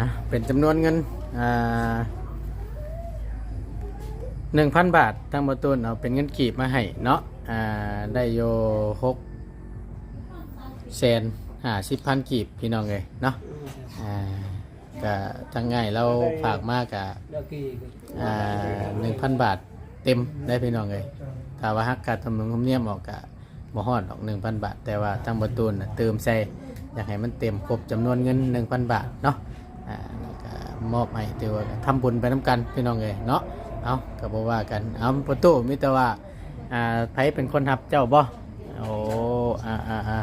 อะเป็นจำนวนเงินอ่าหนึ่งพันบาททางบตุนเอาเป็นเงินกีบมาให้เนาะอ่าได้โยหกแสนห้าสิบพันกีบพี่น้องเลยเนาะอ่าก็ทั้งง่ายเราฝากมากกะอ่าหนึ่งพันบาทเต็มได้พี่น้องเลยถ้าว่าฮักการทำนุนคำเนียมออกกะบ่ฮอดออกหนึ่งพันบาท แต่ว่าทางบตุนเติมใส่อยากให้มันเต็มครบจำนวนเงินหนึ่งพันบาทเนาะ อ่าแล้วก็มอบให้ถือว่าทำบุญไปน้ำกันพี่น้องเลยเนาะเอาก็บอกว่ากันเอาประตูมิแต่ว่าอ่าไผเป็นคนทับเจ้าบ่โอ้อ่าอ่าอ่า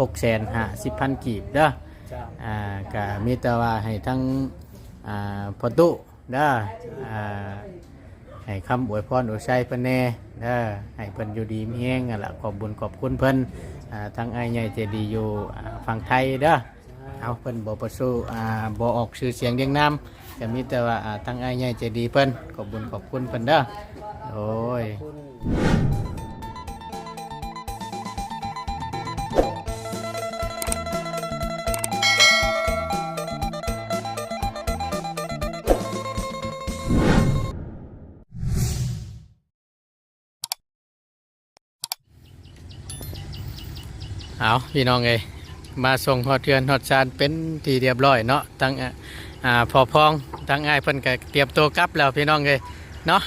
หกแสนห้าสิบพันกีบเด้อเจ้าอ่าก็มีแต่ว่าให้ทั้งอ่าประตูเด้ออ่าให้คำอวยพรอวยชัยเพิ่นแน่เด้อให้เพิ่นอยู่ดีมีแฮงนั่นล่ะขอบบุญขอบคุณเพิ่นอ่าทั้งไอ้ายใหญ่ใจดีอยู่อ่าฝั่งไทยเด้อ เอาเพิ่นบ่ประสูอ่าบ่ออกชื่อเสียงเรียงนามก็มีแต่ว่าอ่าทั้งอ้ายใหญ่ใจดีเพิ่นขอบบุญขอบคุณเพิ่นเด้อโอ้ยเอาพี่น้องเอ้ย มาส่งฮอดเทือนฮอดชานเป็นที่เรียบร้อยเนาะทั้งอ่าอ่าพอพองทั้งอ้เพิ่นก็เตรียมตัวกลับแล้วพี่น้องเอ้ยเนาะ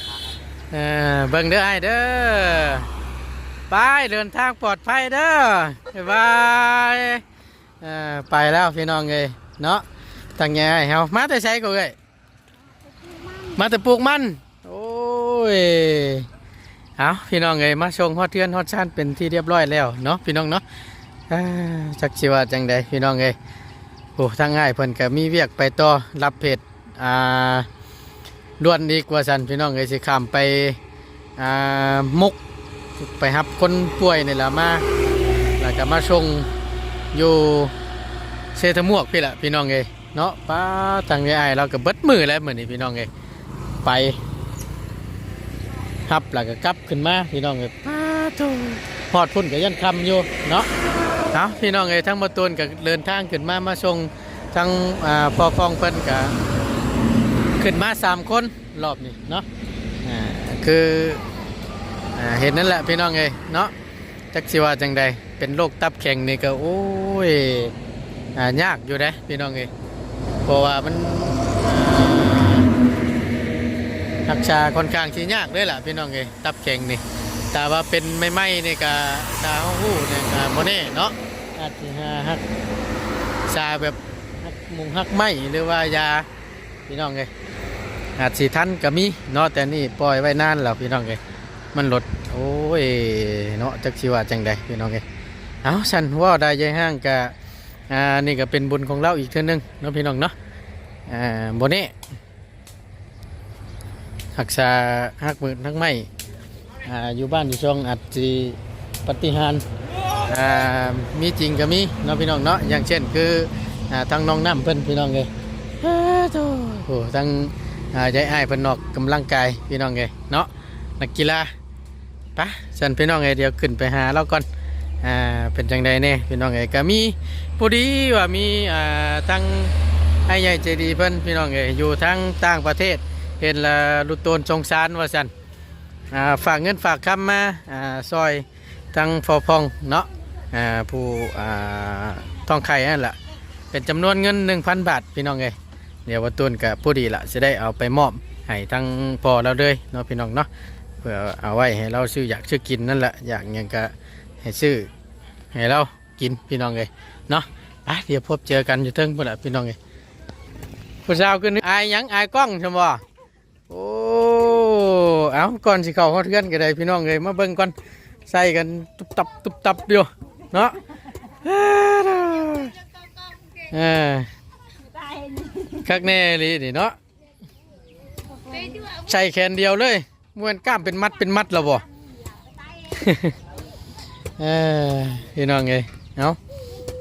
เออเบิ่งเด้ออ้เด้อไปเดินทางปลอดภัยเด้อบายเออไปแล้วพี่น้องเอ้ยเนาะตั้งแง่ให้เฮามาแต่ไสก็เอ้ยมาแต่ปลูกมันโอ้ยเอาพี่น้องเอ้ยมาชงฮอดเทือนฮอดชานเป็นที่เรียบร้อยแล้วเนาะพี่น้องเนาะ จักชีว่าจังใดพี่น้องเอ้ยโอ้ทางง่ายเพิ่นก็มีเวียกไปต่อรับเพจอ่าด่วนดีกว่าสันพี่น้องเอ้ยสิข้ามไปอ่ามุกไปรับคนป่วยนี่แหละมาแล้วก็มาชงอยู่เซทมวกพี่ละพี่น้องเอ้ยเนาะป้าทางไอ้ายเราก็เบิดมือแล้วเหมือนี้พี่น้องเอ้ยไปรับแล้วก็กลับขึ้นมาพี่น้องเอ้ยป้าโตพอดพุ่นกับยันคำอยู่เนาะ เอาพี่น้องเอ้ทั้งมาตูนกับเดินทางขึ้นมามาส่งทั้งอ่าพอฟองเพิ่นกับขึ้นมาสามคนรอบนี้เนาะอ่าคืออ่าเห็นนั่นแหละพี่น้องเอ้เนาะจักสิว่าจังใดเป็นโรคตับแข็งนี่ก็โอ้ยอ่ายากอยู่เด้พี่น้องเอ้เพราะว่ามันรักษาค่อนข้างที่ยากเลยล่ะพี่น้องเอ้ตับแข็งนี่ แต่ว่าเป็นไม่ไหม้นี่ก็ตาห้องหูเนี่ยก็โมเน่เนาะอาจจะหาฮักชาแบบฮักมุงฮักไหมหรือว่ายาพี่น้องเอ้ยอาจสิทันก็มีเนาะแต่นี่ปล่อยไว้นานแล้วพี่น้องเอ้ยมันลดโอ้ยเนาะจักชีว่าจังใดพี่น้องเอ้ยเอาฉันว่าได้ยายห้างกะอ่านี่ก็เป็นบุญของเราอีกเท่านึงเนาะพี่น้องเนาะอ่าโมเน่รักษาหักมือทั้งไม่ อ่าอยู่บ้านอยู่ช่องอัดจีปฏิหารอ่ามีจริงก็มีเนาะพี่น้องเนาะอย่างเช่นคืออ่าทางน้องน้ำเพิ่นพี่น้องเลยอ้าโธ่โอ้ทางอ่ายายอ้ายเพิ่นนอกกำลังกายพี่น้องเลยเนาะนักกีฬาปะฉันพี่น้องเลยเดี๋ยวขึ้นไปหาเราก่อนอ่าเป็นจังใดแน่พี่น้องเลยก็มีผู้ดีว่ามีอ่าทางไอ้ใหญ่ใจดีเพิ่นพี่น้องเลยอยู่ทั้งต่างประเทศเห็นและลุโตนสงสารว่าสันอ่า ฝากเงินฝากคำมาอซอยทั้งฟอพองเนาะผู้ทองไข่นั่นแหละเป็นจำนวนเงิน 1,000 บาทพี่น้องเอ้ยเดี๋ยวว่าตูนกับผู้ดีละจะได้เอาไปมอบให้ทั้งพอเราเลยเนาะพี่น้องเนาะเพื่อเอาไว้ให้เราซื้ออยากซื้อกินนั่นแหละอยากยังก็ให้ซื้อให้เรากินพี่น้องเอ้ยเนาะไปเดี๋ยวพบเจอกันอยู่เทิงพุ่นละพี่น้องเอ้ยผู้สาวขึ้นอายยังอายกล้องใช่บ่โอ้ เอาก่อนสิเข้าฮอดเทือนก็ได้พี่น้องเลยมาเบิ่งก่อนใส่กันตุบตับตุบตับอยู่เนาะเออคักแน่เลยนี่เนาะใส่แขนเดียวเลยมวนกล้ามเป็นมัดเป็นมัดแล้วบ่เออพี่น้องเลยเอา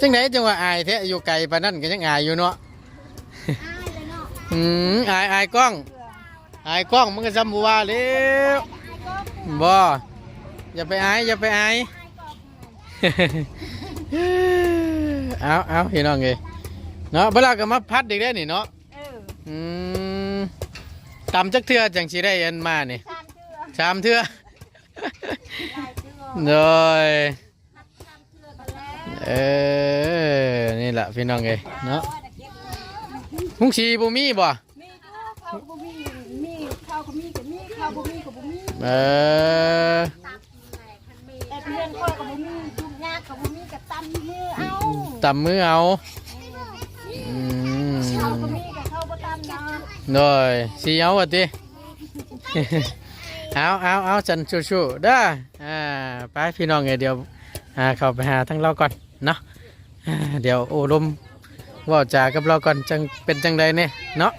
จังไหนจังว่าอายแท้อยู่ไกลปานนั้นก็ยังอายอยู่เนาะอืมอายอายกล้อง อายกล้องมันก็จำบัวาแล้วบ่อย่าไปอายอย่าไปอายเอาเอาพี่น้องเอ้ยเนาะเวลาก็มาพัดเด็กได้นี่เนาะเออืมตำจักเทื่อจังสิได้อันมานี่สามเทื่อสามเทื่อหลายเทื่อโดยสามเทื่อกันแล้วเออนี่แหละพี่น้องเอ้ยเนาะมุงชีบ่มีบ่ มีอยู่เขาก็บ่มีมีเขาก็มีก็มีเขา บ่มีก็บ่มีเออแต่เพื่อนค่อยก็บ่มีทุกยากก็บ่มีก็ตำมือเอาตำมือเอาอืมเขาก็มีก็เขาบ่ตำเนาะโดยสีเอาวะติเอาเอาเอาจันชูๆเด้ออ่าไปพี่น้องเอ้ยเดี๋ยวอ่าเข้าไปหาทั้งเราก่อนเนาะอ่าเดี๋ยวโอ้ลมเว่าจากับเราก่อนจังเป็นจังใดเนี่ยเนาะ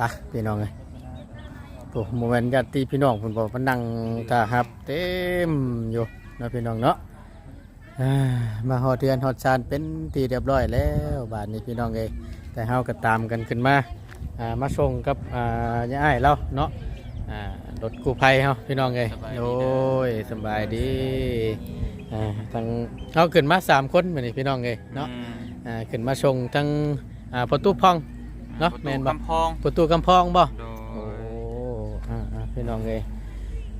ไปพี่น้องเอ้ยโอ้โมเมนต์ญาติพี่น้องเพิ่นบอกว่านั่งท่าฮับ เต็มอยู่เนาะพี่น้องเนาะอ่ามาหอดเดือนหอดชานเป็นตีเรียบร้อยแล้วบาทนี้พี่น้องเอยแต่เฮาก็ตามกันขึ้นมาอ่ามาส่งกับอ่าย่าอ้ายเราเนาะอ่ารถกู้ภัยเฮาพี่น้องเอยโอ้ยสำบายดีอ่าทั้งเฮาขึ้นมาสามคนมื้อนี้พี่น้องเอยเนาะอ่าขึ้นมาส่งทั้งอ่าประตูพอง เนาะแม่นบ่กำพองประตูกำพองบ่โดโอ้ยอ่าอ่าพี่น้องเอย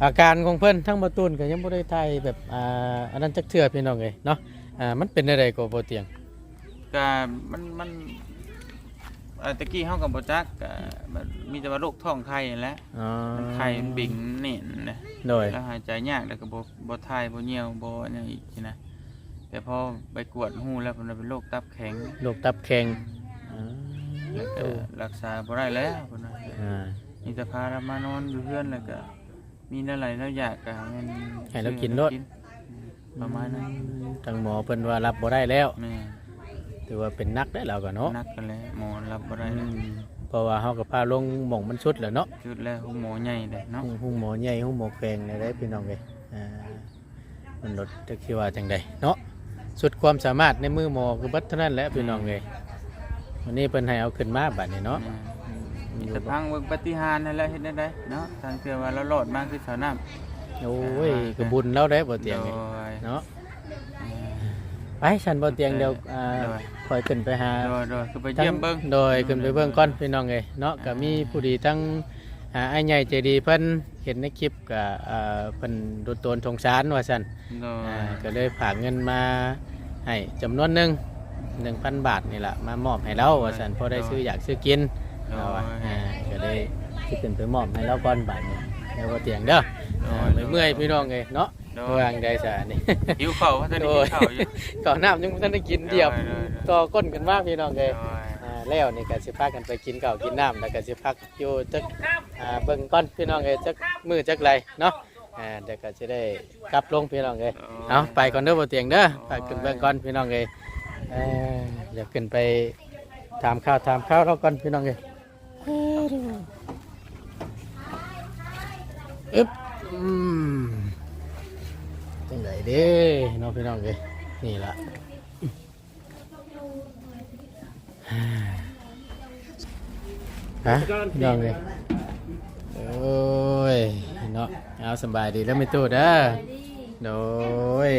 อาการของเพิ่นทั้งประตูนก็ยังบ่ได้ไทยแบบอ่าอันนั้นจักเทื่อพี่น้องเอยเนาะอ่ามันเป็นอะไรก็บ่เตียงก็มันมันเอ่อตะกี้เฮากับบ่จักก็มันมีแต่ว่าโรคท้องไข่นั่นแหละอ๋อมันไข่มันบิ่งเน่นนะโดยแล้วหายใจยากแล้วก็บ่บ่ทายบ่เหี่ยวบ่อันนี้อีกนะแต่พอไปกวดหูแล้วมันเป็นโรคตับแข็งโรคตับแข็งอ่า แล้วก็รักษาบ่ได้แล้วพุ่นน่ะอ่ามีแต่พาเรามานอนอยู่เพื่อนแล้วก็ มีอะไรแล้วอยากก็มันให้เรากินรสประมาณนั้นทางหมอเพิ่นว่ารับบ่ได้แล้ว แม่ถือว่าเป็นนักได้แล้วก็เนาะนักกันแล้วหมอรับบ่ได้อืแล้วมเพราะว่าเฮาก็พาลงหม่องมันสุดแล้วเนาะ จุดแล้วห้องหมอใหญ่เลยเนาะห้องหมอใหญ่ห้องหมอแขวงได้พี่น้องเอ้ยอ่ามันลดจักสิว่าจังไดเนาะสุดความสามารถในมือหมอคือเบัดเท่านั้นแหละพี่น้องเอ้ย วันนี้เพิ่นให้เอาขึ้นมาบัดนี้เนาะแม่อืมอมียู่แต่พังเบิ่งปฏิหารย์นั่นแหละเฮ็ดได้ได้เนาะทางเทื่อว่าเรารอดมาคือสาวน้ำโอ้ยก็บุญแล้วได้บ่เตียงนี่โดยเนาะเอ่อไปฉันบ่เตียงเดียวอ่าโดยคอยขึ้นไปหาโดยโดยคือไปเยี่ยมเบิ่งโดยขึ้นไปเบิ่งก่อนพี่น้องเอ้ยเนาะก็มีผู้ดีทั้งอ่าไอ้ายใหญ่ใจดีเพิ่นเห็นในคลิปก็อ่าเพิ่นดูตนสงสารว่าซั่นโดยอ่าก็เลยฝากเงินมาให้จำนวน หนึง1,000บาทนี่ล่ะมามอบให้เราว่าซั่นพอได้ซื้ออยากซื้อกินเอาว่าอ่าก็เลยสิขึ้นไปมอบให้เราก่อนบาทนี้เดี๋ยวบ่เตียงเด้ออ่าเมื่อยๆพี่น้องเอ้ยเนาะโดเมื่อยงได้ซะนี่ หิวข้าวว่าท่านได้กินข้าวอยู่ ก่อนน้ำยังไม่ทันได้กินเดียบได้ได้ได้ต่อก้นกันมากพี่น้องเลยโดยอ่าแล้วนี่ก็สิพักกันไปกินข้าวกินน้ำแล้วก็สิพักอยู่จักอ่าเบิ่งก้อนพี่น้องเลยจักมือจักไรเนาะอ่าเดี๋ยวก็จะได้กลับลงพี่น้องเลยเอาไปก่อนเด้อบ่เตียงเด้อไปขึ้นเบิ่งก่อนพี่น้องเลย เอ่อเดี๋ยวขึ้นไปถามข้าวถามข้าวเราก่อนพี่น้องเลยอึ๊บอืมจังไดเด้เน้องพี่น้องเลยนี่ล่ะฮะยองเลยโอ้ยเนาะเอาสบายดีแล้วไม่ตู้เด้อโดย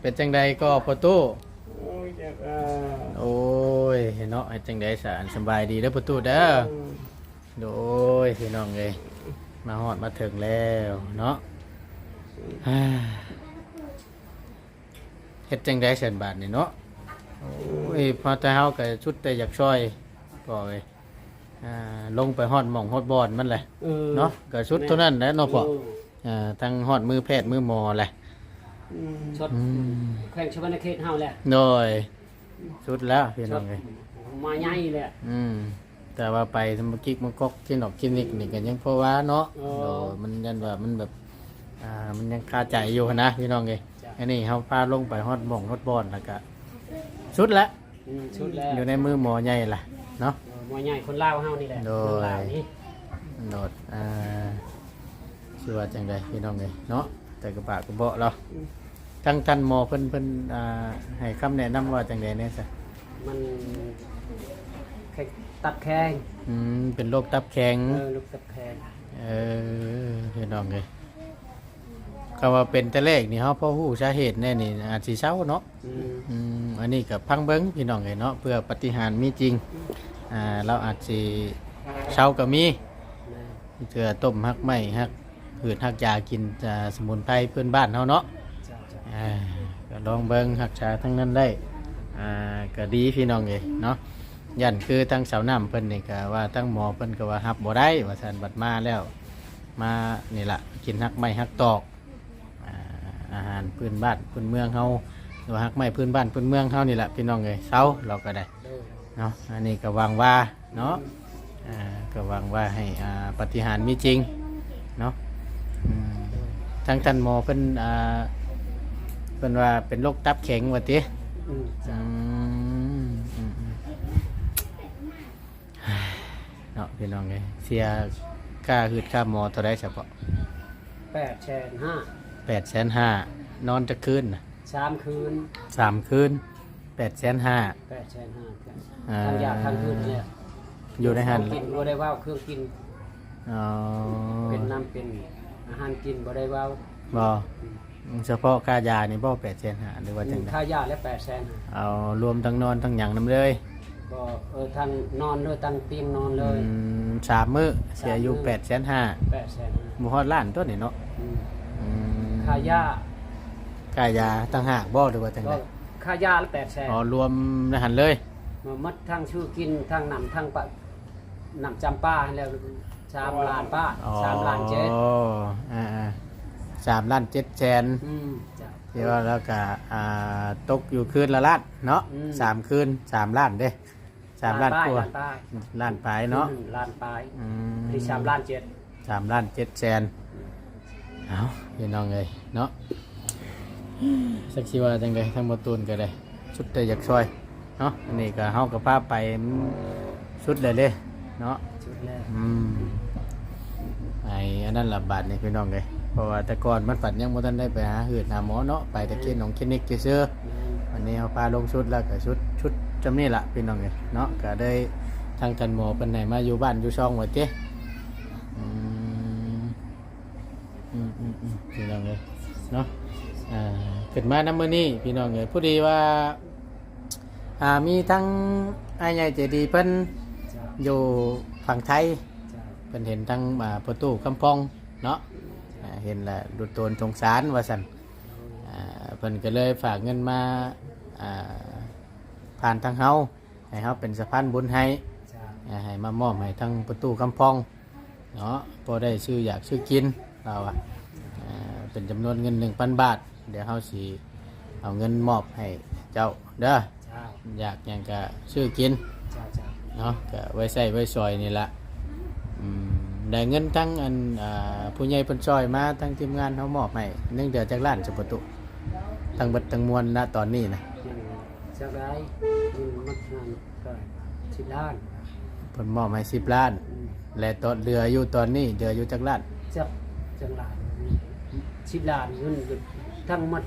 เป็นจังใดก็พอตู้ โอ้ยเนาะให้จังใดสารสบายดีแล้วพอตู้เด้อโดยพี่น้องเลยมาฮอดมาถึงแล้วเนาะฮ่าเฮ็ดจังใดแสนบาทนี่เนาะโอ้ยพอแต่เฮาก็ชุดแต่อยากช่วยก็เลยอ่าลงไปฮอดหม่องฮอดบอนมันแหละเออเนาะก็ชุดเท่านั้นแหละเนาะพ่อเอออ่าทั้งฮอดมือแพทย์มือหมอแหละ อืมชดอืม แข่งชวนาเขตเฮาแหละโดยชุดแล้วพี่น้องเลยมาใหญ่เลย อืม แต่ว่าไปสมกิกมันกกที่นอกคลินิกนี่ก็ยังเพราะว่าเนาะอ๋อโดยมันยันว่ามันแบบ อ่า มันยังคาใจอยู่นะพี่น้องเลยอันนี้เฮาพาลงไปฮอดหม่องฮอดบอนแล้วก็ชุดแล้วอืมชุดแล้วอยู่ในมือหมอใหญ่ล่ะเนาะ เออมาใหญ่คนลาวเฮานี่แหละโดย คนลาวนี่โดดอ่าชื่อว่าจังใดพี่น้องเลยเนาะ แต่กระบะกระเบาะเราทั้งท่านหมอเพิ่นเพิ่นอ่าให้คำแนะนำว่าจังใดเนี่ยซะมันแข่งตัดแข้งอืมเป็นโรคตับแข็ง เออลูกตัดแข้งเออพี่น้องเลยคก็ว่าเป็นแต่เลขนี่เฮาพอฮู้สาเหตุแน่นี่อาจสิเศร้าเนาะ อืมอืมอันนี้กับพังเบิ้งพี่น้องเอ้ยเนาะเพื่อปฏิหารย์มีจริงอ่าเราอาจสิเช้าก็มีแม่เพื่อต้มฮักไม้ฮัก พืชฮักยากินอ่าสมุนไพรเพื่อนบ้านเฮาเนาะอ่าก็ลองเบิ้งฮักษาทั้งนั้นได้อ่าก็ดีพี่น้องเอ้ยเนาะยันคือทั้งสาวน้ำเพิ่นนี่ก็ว่าทั้งหมอเพิ่นก็ว่าฮับบ่ได้ว่าซั่นบัดมาแล้ว มานี่ละกินฮักไม้ฮักตอกอ่าอาหารพื้นบ้านพื้นเมืองเฮาหรือว่าฮักไม้พื้นบ้านพื้นเมืองเฮานี่แหละพี่น้องเอ้ยเซาเราก็ได้เนาะอันนี้ก็หวังว่าเนาะอ่าก็หวังว่าให้อ่าปฏิหารย์มีจริงเนาะ ทั้งท่านหมอเพิ่นอ่าเพิ่นว่าเป็นโรคตับแข็งว่าติอืมอืมอืมอืมเนาะพี่น้องเอ้ยเสียค่าหืดค่าหมอเท่าไรเฉพาะแปดแสนห้าแปดแสนห้านอนจะคืนน่ะสามคืนสามคืนแปดแสนห้าแปดแสนห้าอ่า ทางยาทางคืนเนี่ยอยู่ในหันกินบ่ได้ว่าวเครื่องกินอ๋อเป็นน้ำเป็น อาหารกินบ่ได้ว่าวบอเฉพาะค่ายานี่บ่แปดแสนห้าหรือว่าจังไดค่ายาและแปดแสนเอารวมทั้งนอนทั้งหยังน้ำเลยบ่เออทางนอนเลยตั้งเตียงนอนเลยอืมสามมื้อเสียอยู่แปดแสนห้าแปดแสนหมูฮอดล้านตัวนี่เนาะอืมอืมค่ายาค่ายาตั้งหากบ่หรือว่าจังไดก็ค่ายาละแปดแสนอ๋อรวมในหันเลยมามัดทั้งชื่อกินทั้งนำทั้งปะนำจำป้าให้แล้ว สามล้านป้าอ๋อสามล้านเจ็ดอ่าอ่าสามล้านเจ็ดแสนอืมจ้ะ ที่ว่าแล้วก็อ่าตกอยู่คืนละล้านเนาะอืม สามคืนสามล้านเด้สามล้านป้กว่าล้านป้ายล้านปลายเนาะอืมล้านปลายอืม ที่สามล้านเจ็ดสามล้านเจ็ดแสนเอาพี่น้องเลยเนาะสักชีว่าจังไดทั้งบตูนก็ได้สุดแต่อยากช่วย เนาะอันนี้ก็เฮากับพาไปมันสุดเลยเด้เนาะชุดแรกอืม ไอ้อันนั้นละบาทนี่พี่น้องเลยเพราะว่าแต่ก่อนมันฝันยังบ่ทันได้ไปหาหืดหาหมอเนาะไปแต่กินของคลินิกซื่อๆวันนี้เอาพาลงชุดแล้วก็ชุดชุดจำนี่ละพี่น้องเลยเนาะก็ได้ทางกันหมอเป็นไหนมาอยู่บ้านอยู่ช่องไว้เจ้อืมอืมอืมอืมพี่น้องเลยเนาะอ่าขึ้นมาน้ำมือนี้พี่น้องเลยผู้ดีว่าอ่ามีทั้งไอ้ายใหญ่เจดีเพิ่นอยู่ฝั่งไทย จ้ะเป็นเห็นทั้งอ่าประตูคำพองเนาะอ่าเห็นแหละดูตนสงสารว่าสันอ่าเพิ่นก็เลยฝากเงินมาอ่าผ่านทางเฮาให้เฮาเป็นสะพานบุญให้จ้ะอ่าให้มามอบให้ทั้งประตูคำพองเนาะพอได้ซื้ออยากซื้อกินเราอะอ่าเป็นจำนวนเงิน 1,000 บาท เดี๋ยวเฮาสิเอาเงินมอบให้เจ้าเด้อ จ้ะอยากหยังก็ซื้อกิน จ้ะจ้ะเนาะก็ไว้ใส่ไว้ซอยนี่ละอืม ได้เงินทั้งอันอ่าผู้ใหญ่เพิ่นซอยมาทั้งทีมงานเขามอบให้หนึ่งเดือนจากล้านสุประตูทั้งเบัดทั้งมวลณตอนนี้นะยังจะได้มันมัดงานก็สิบล้านเพิ่นมอบให้สิบล้านอืมและตอนเรืออยู่ตอนนี้เรืออยู่จากล้านจับจังล้านสิบล้านเงินทั้งหมด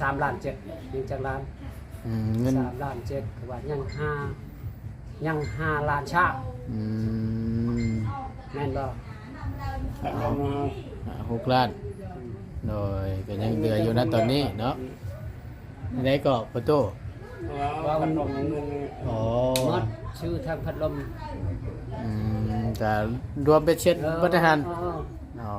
สามล้านเจ็ดยังจังล้านอืมเงินสามล้านเจ็ดคือว่ายังห้ายังห้าล้านชาอืม แม่นบ่อ่าหกล้าน โดยก็ยังเรืออยู่ณตอนนี้เนาะได้ก็ประตูว่ามันอ๋อหมดชื่อทางพัดลมอืมก็รวมเป็นเช็ดบัตรหันเอออ๋อ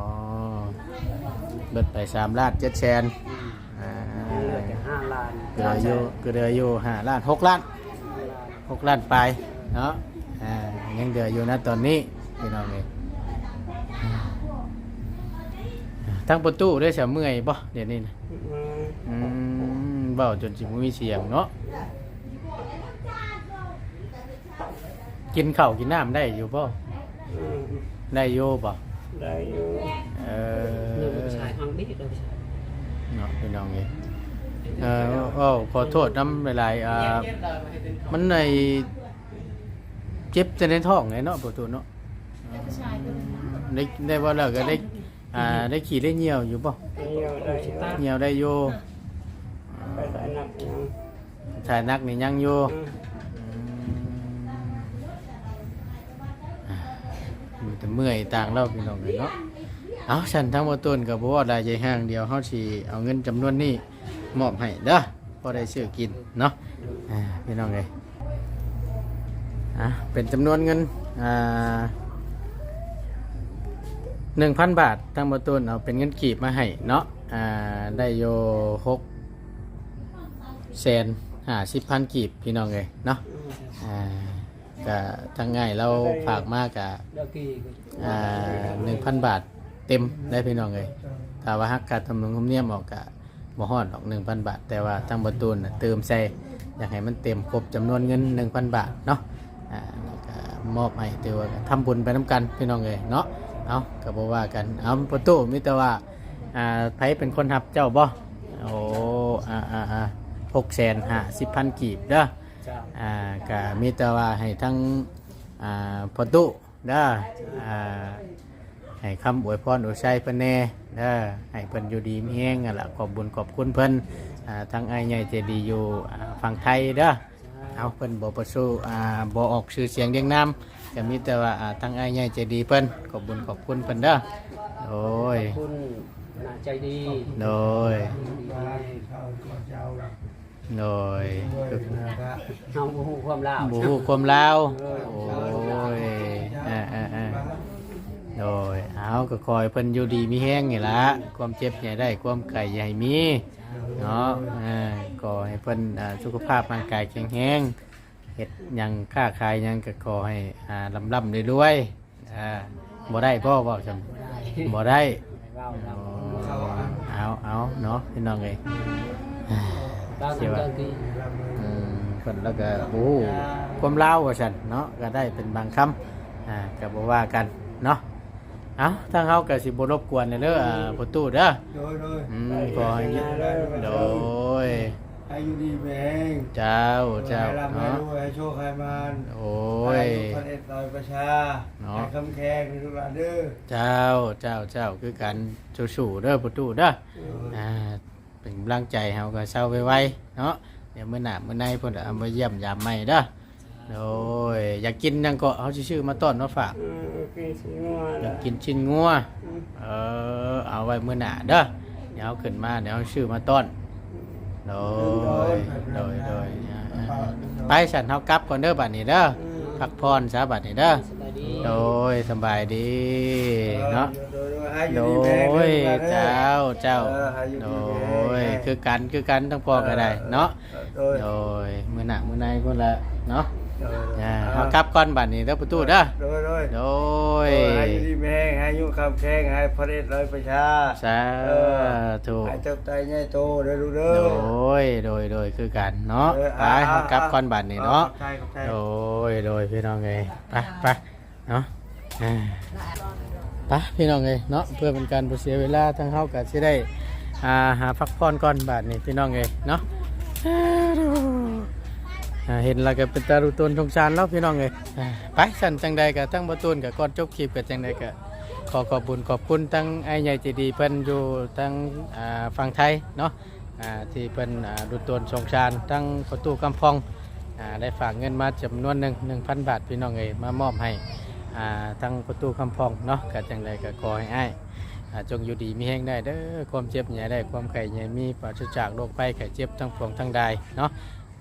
เบิดไปสามล้านเจ็ดแสนอืมอ่าเหลือแต่ห้าล้านเกลืออยู่เกลืออยู่ห้าล้านหกล้านห้าล้าน หกล้านไปเนาะอ่ายังเดืออยู่นะตอนนี้ พี่น้องเองทั้งประตูได้เสียเมื่อยป่ะเดี๋ยวนี้นะอืมเบาจนจิมมีเสียงเนาะกินข้าวกินน้ำได้อยู่ป่ะได้อยู่ป่ะได้อยู่เอเงินอผู้ชายอังดิเด้อผู้ชายเนาะพี่น้องเองเออโอ้ขอโทษน้ำหลายๆอ่ามันในเจ็บจะในท้องไงเนาะประตูเนาะ ผู้ชายก็ได้ได้ว่าแล้วก็ได้อ่าได้ขี่ได้เหี่ยวอยู่ป่ะเดียวได้ชิตาเหี่ยวได้อยู่ไปได้นักยังถ่ายนักนี่ยังอยู่มีแต่เมื่อยต่างเราพี่น้องเลยเนาะ เอาฉันทั้งบ่ต้นกับบ่ว่าได้ใจห้างเดียวเฮาสิเอาเงินจำนวนนี้มอบให้เด้อพอได้ซื้อกินเนาะอ่าพี่น้องเอ้ยอะเป็นจำนวนเงินอ่า 1,000บาททั้งบ่ต้นเอาเป็นเงินกีบมาให้เนาะอ่าได้อยู่6แสน50,000กีบพี่น้องเอ้ยเนาะอ่าก็ทั้งง่ายเราฝากมากกะอ่าหนึ่งพันบาทเต็มได้พี่น้องเลยถ้าว่าฮักการทำนุนคำเนียมออกกะบ่ฮอดออกหนึ่งพันบาท แต่ว่าทางประตูนน่ะเติมใส่อยากให้มันเต็มครบจำนวนเงินหนึ่งพันบาทเนาะอ่าแล้วก็มอบให้ถือว่าทำบุญไปน้ำกันพี่น้องเลยเนาะ เอาก็บ่ว่ากันเอาประตูมีแต่ว่าอ่าไผเป็นคนทับเจ้าบ่โอ้อ่าอ่าอ่าหกแสนห้าสิบพันกีบเด้อเจ้าอ่าก็มีแต่ว่าให้ทั้งอ่าพอตุเด้ออ่าให้คำอวยพรอวยชัยเพิ่นแน่เด้อให้เพิ่นอยู่ดีมีแฮงนั่นล่ะขอบบุญขอบคุณเพิ่นอ่าทั้งไอ้ายใหญ่ใจดีอยู่อ่าฝั่งไทยเด้อ เอาเพิ่นบ่ประสูอ่าบ่ออกชื่อเสียงเรียงนามก็มีแต่ว่าอ่าทั้งไอ้ายใหญ่ใจดีเพิ่นขอบบุญขอบคุณเพิ่นเด้อโอ้ยคุณน่าใจดีโดยโดยเฮาบ่ฮู้ความลาวบูฮู้ความลาวโอ้ยอ่าอ่าอ่าโดยเอาก็คอยเพิ่นอยู่ดีมีแห้งนี่ละความเจ็บอย่าได้ความไก่อย่าให้มี เนาะอ่าก็ให้เพิ่นอ่าสุขภาพร่างกายแข็งแรงเฮ็ดหยังค้าขายหยังก็ขอให้อ่าลำลำรวยๆอ่าบ่ได้พ่อบอกจำบ่ได้ว้าเราเอาเอาเนาะพี่น้องเอ้ยบางคนก็คืออืมเพิ่นแล้วก็โอ้ความเล่าวว่าซั่นเนาะก็ได้เป็นบางคำอ่าก็บ่ว่ากันเนาะ เอาทางเฮาก็สิบ่รบกวนเด้ออ่าประตูเด้อ โดยโดยอืมขอให้โดยอายุดีแมงเจ้าเจ้าให้ร่ำให้เนาะรวยให้โชคให้มานโอ้ย ให้ประเทศลอยประชาเนาะ ให้คำแข็งในทุกวันเด้อเจ้าเจ้าเจ้าคือกันสู้ๆเด้อประตูเด้ออ่าเป็นกำลังใจเฮาก็เศร้าไวๆเนาะเดี๋ยวมื้อหน้ามื้อในเพิ่นเอามาเยี่ยมยามใหม่เด้อโอ้ยอยากกินหยังก็เอาชื่อๆมาต้อนมาฝากอ ยากกินชิ้นงัว เออ เอาไว้มื้อหน้าเด้อ เดี๋ยวเอาขึ้นมาเดี๋ยวเอาชื่อมาต้อนโดยโดยโดยไปฉันเฮากลับก่อนเด้อบัดนี้เด้อ พักพรซะบัดนี้เด้อ โดยสบายดีเนาะ โดยเจ้าเจ้า โดยคือกันคือกันทั้งพ่อก็ได้เนาะ โดยมื้อหน้ามื้อในพุ่นละเนาะ อ่าเฮากลับก่อนบัดนี้เด้อประตูเด้อโดยโดยโดโดยยให้อยู่ดีแมงให้อยู่คำแข็งให้ประเทศลอยประชาสาธุให้เจ้าใจใหญ่โตเด้อลูกเด้โดอยโดยโดยคือกันเนาะเออไปอ่าเฮากลับก่อนบัดนี้เนาะใช่ครับใช่โดยโดยพี่น้องเอ้ยไปไปเนาะอ่าไปพี่น้องเอ้ยเนาะเพื่อเป็นการบ่เสียเวลาทางเฮาก็สิได้อ่าหาพักผ่อนก่อนบัดนี้พี่น้องเอ้ยเนาะอ่า เห็นแล้วก็เป็นตารุตนสงสารแล้วพี่น้องเอ้ยไปสั่นจังใดก็ทั้งบตูนก็ก่อนจบคลิปก็จังใดก็ขอขอบุญขอบคุณทั้งไอ้ใหญ่ใจดีเพิ่นอยู่ทั้งฝั่งไทยเนาะที่เพิ่นดูตนสงสารทั้งประตูกำพองอได้ฝากเงินมาจำนวนหนึ่งหนึ่งพันบาทพี่น้องเอ๋ยมามอบให้ทั้งประตูกำพองเนาะก็จังใดก็ขอให้อ้ายอ่าจงอยู่ดีมีแห้งได้เด้อความเจ็บอย่ได้ความไข่อย่มีปราศจากโรคภัยไข้เจ็บทั้งปวงทั้งใดเนาะ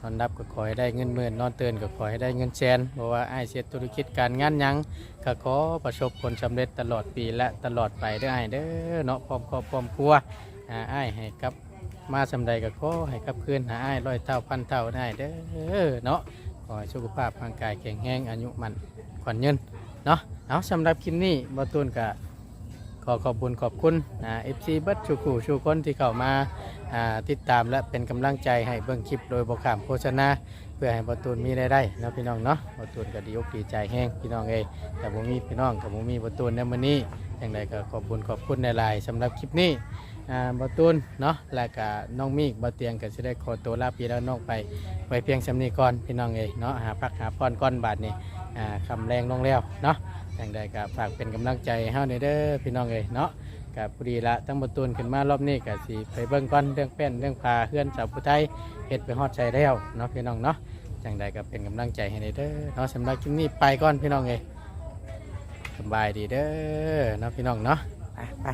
นอนรับก็ขอให้ได้เงินหมื่นนอนเตื่นก็ขอให้ได้เงินแสนเพราะว่าไอ้เสียธุรกิจการงานยังก็ขอประสบผลสำเร็จตลอดปีและตลอดไปเด้อไอ้ายเด้อเนาะพร้อมครอบพร้อมครัวหาอ้ให้กับมาสำใดก็ขอให้กับคืนหาไอ้ร้อยเท่าพันเท่าได้เด้อเนาะขอให้สุขภาพร่างกายแข็งแรงอายุมันขวัญยืนเนาะเอาสำหรับคลิปนี้บอตูนกะขอขอบคุณขอบคุณอ่าเอฟซีบัตชูกูชูคนที่เข้ามา ติดตามและเป็นกำลังใจให้เบิ่งคลิปโดยบกขามโฆษณาเพื่อให้บอตูนมีรายได้เนาะพี่น้องเนาะบอตูนก็ดีอกดีใจแห้งพี่น้องเอ้ยแต่ผมมีพี่น้องกับผมมีประตูนในมื้อนี้อย่างไรก็ขอบคุณขอบคุณในไลน์สำหรับคลิปนี้ประตูนเนาะและก็น้องมีกบะเตียงก็จะได้ขอตัวลาพี่แล้วน้องไปไว้เพียงสำนีก่อนพี่น้องเอ้ยเนาะหาพักหาพรก้อนบาทนี่อ่าคำแรงลงแล้วเนาะอย่างไรก็ฝากเป็นกำลังใจให้เฮาหน่อยเด้อพี่น้องเอ้ยเนาะ กับพอดีละทั้งประตูนขึ้นมารอบนี้กับสีไปเบิ้งก้อนเรื่องแป้นเรื่องพาเพื่อนสาวผู้ไทยเห็ดไปฮอดใจแล้วเนาะพี่น้องเนาะจังใดก็เป็นกำลังใจให้ในเด้อเนาะสำหรับคลิปนี้ไปก่อนพี่น้องเอยสบายดีเด้อเนาะพี่น้องเนาะไปไป